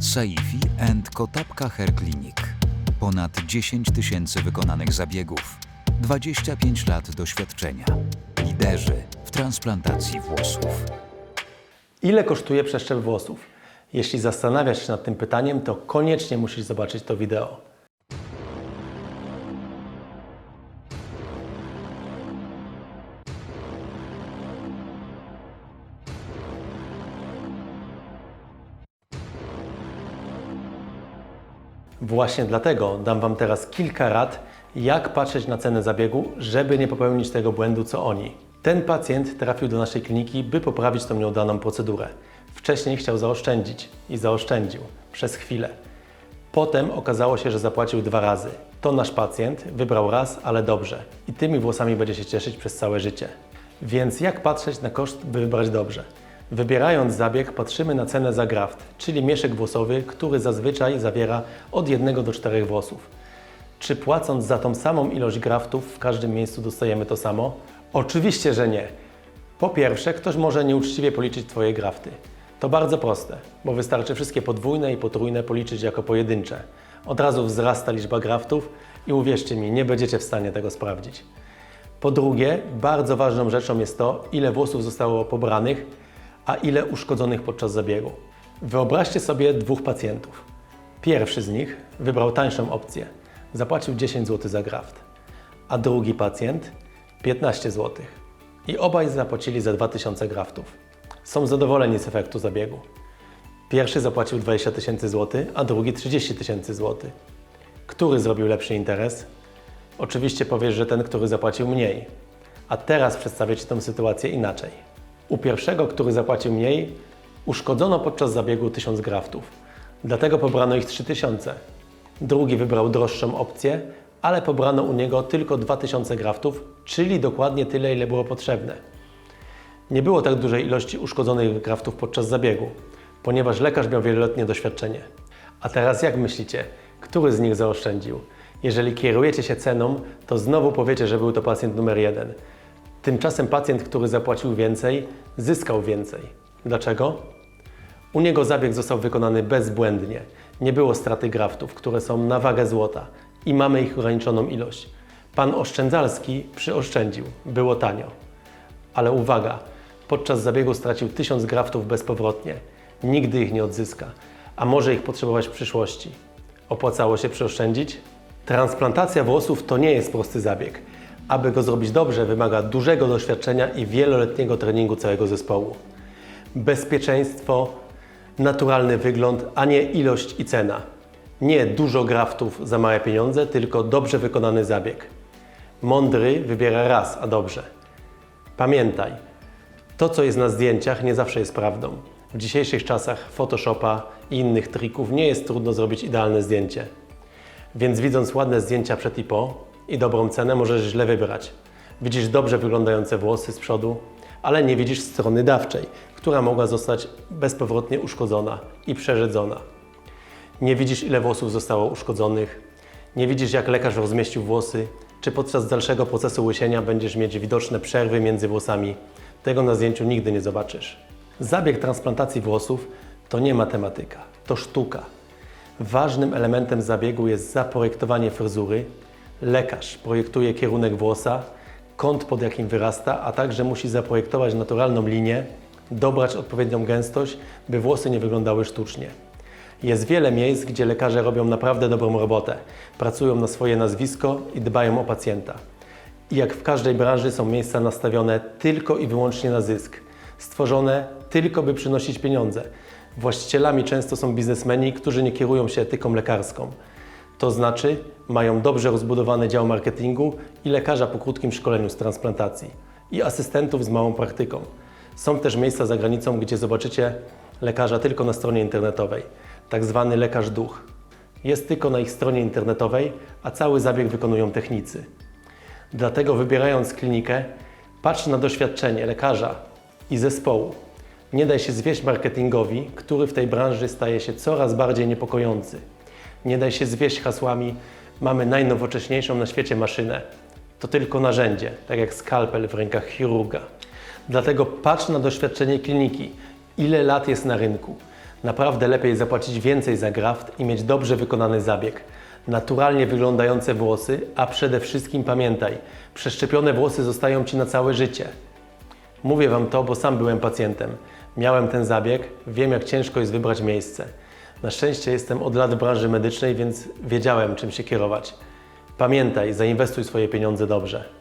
Saifi and Kotapka Hair Clinic. Ponad 10 tysięcy wykonanych zabiegów. 25 lat doświadczenia. Liderzy w transplantacji włosów. Ile kosztuje przeszczep włosów? Jeśli zastanawiasz się nad tym pytaniem, to koniecznie musisz zobaczyć to wideo. Właśnie dlatego dam Wam teraz kilka rad, jak patrzeć na cenę zabiegu, żeby nie popełnić tego błędu co oni. Ten pacjent trafił do naszej kliniki, by poprawić tą nieudaną procedurę. Wcześniej chciał zaoszczędzić i zaoszczędził przez chwilę. Potem okazało się, że zapłacił dwa razy. To nasz pacjent wybrał raz, ale dobrze i tymi włosami będzie się cieszyć przez całe życie. Więc jak patrzeć na koszt, by wybrać dobrze? Wybierając zabieg, patrzymy na cenę za graft, czyli mieszek włosowy, który zazwyczaj zawiera od 1 do 4 włosów. Czy płacąc za tą samą ilość graftów w każdym miejscu dostajemy to samo? Oczywiście, że nie. Po pierwsze, ktoś może nieuczciwie policzyć Twoje grafty. To bardzo proste, bo wystarczy wszystkie podwójne i potrójne policzyć jako pojedyncze. Od razu wzrasta liczba graftów i uwierzcie mi, nie będziecie w stanie tego sprawdzić. Po drugie, bardzo ważną rzeczą jest to, ile włosów zostało pobranych, a ile uszkodzonych podczas zabiegu. Wyobraźcie sobie dwóch pacjentów. Pierwszy z nich wybrał tańszą opcję, zapłacił 10 zł za graft, a drugi pacjent 15 zł. I obaj zapłacili za 2000 graftów. Są zadowoleni z efektu zabiegu. Pierwszy zapłacił 20 tysięcy złotych, a drugi 30 tysięcy złotych. Który zrobił lepszy interes? Oczywiście powiesz, że ten, który zapłacił mniej. A teraz przedstawię Ci tę sytuację inaczej. U pierwszego, który zapłacił mniej, uszkodzono podczas zabiegu 1000 graftów. Dlatego pobrano ich 3000. Drugi wybrał droższą opcję, ale pobrano u niego tylko 2000 graftów, czyli dokładnie tyle, ile było potrzebne. Nie było tak dużej ilości uszkodzonych graftów podczas zabiegu, ponieważ lekarz miał wieloletnie doświadczenie. A teraz jak myślicie, który z nich zaoszczędził? Jeżeli kierujecie się ceną, to znowu powiecie, że był to pacjent numer jeden. Tymczasem pacjent, który zapłacił więcej, zyskał więcej. Dlaczego? U niego zabieg został wykonany bezbłędnie. Nie było straty graftów, które są na wagę złota i mamy ich ograniczoną ilość. Pan Oszczędzalski przyoszczędził, było tanio. Ale uwaga, podczas zabiegu stracił 1000 graftów bezpowrotnie. Nigdy ich nie odzyska, a może ich potrzebować w przyszłości. Opłacało się przyoszczędzić? Transplantacja włosów to nie jest prosty zabieg. Aby go zrobić dobrze, wymaga dużego doświadczenia i wieloletniego treningu całego zespołu. Bezpieczeństwo, naturalny wygląd, a nie ilość i cena. Nie dużo graftów za małe pieniądze, tylko dobrze wykonany zabieg. Mądry wybiera raz, a dobrze. Pamiętaj, to co jest na zdjęciach nie zawsze jest prawdą. W dzisiejszych czasach Photoshopa i innych trików nie jest trudno zrobić idealne zdjęcie. Więc widząc ładne zdjęcia przed i po i dobrą cenę, możesz źle wybrać. Widzisz dobrze wyglądające włosy z przodu, ale nie widzisz strony dawczej, która mogła zostać bezpowrotnie uszkodzona i przerzedzona. Nie widzisz, ile włosów zostało uszkodzonych, nie widzisz, jak lekarz rozmieścił włosy, czy podczas dalszego procesu łysienia będziesz mieć widoczne przerwy między włosami. Tego na zdjęciu nigdy nie zobaczysz. Zabieg transplantacji włosów to nie matematyka, to sztuka. Ważnym elementem zabiegu jest zaprojektowanie fryzury. Lekarz projektuje kierunek włosa, kąt pod jakim wyrasta, a także musi zaprojektować naturalną linię, dobrać odpowiednią gęstość, by włosy nie wyglądały sztucznie. Jest wiele miejsc, gdzie lekarze robią naprawdę dobrą robotę, pracują na swoje nazwisko i dbają o pacjenta. I jak w każdej branży są miejsca nastawione tylko i wyłącznie na zysk, stworzone tylko by przynosić pieniądze. Właścicielami często są biznesmeni, którzy nie kierują się etyką lekarską. To znaczy, mają dobrze rozbudowany dział marketingu i lekarza po krótkim szkoleniu z transplantacji i asystentów z małą praktyką. Są też miejsca za granicą, gdzie zobaczycie lekarza tylko na stronie internetowej, tak zwany lekarz duch. Jest tylko na ich stronie internetowej, a cały zabieg wykonują technicy. Dlatego wybierając klinikę, patrz na doświadczenie lekarza i zespołu. Nie daj się zwieść marketingowi, który w tej branży staje się coraz bardziej niepokojący. Nie daj się zwieść hasłami mamy najnowocześniejszą na świecie maszynę. To tylko narzędzie, tak jak skalpel w rękach chirurga. Dlatego patrz na doświadczenie kliniki, ile lat jest na rynku. Naprawdę lepiej zapłacić więcej za graft i mieć dobrze wykonany zabieg. Naturalnie wyglądające włosy, a przede wszystkim pamiętaj, przeszczepione włosy zostają Ci na całe życie. Mówię Wam to, bo sam byłem pacjentem. Miałem ten zabieg, wiem jak ciężko jest wybrać miejsce. Na szczęście jestem od lat w branży medycznej, więc wiedziałem czym się kierować. Pamiętaj, zainwestuj swoje pieniądze dobrze.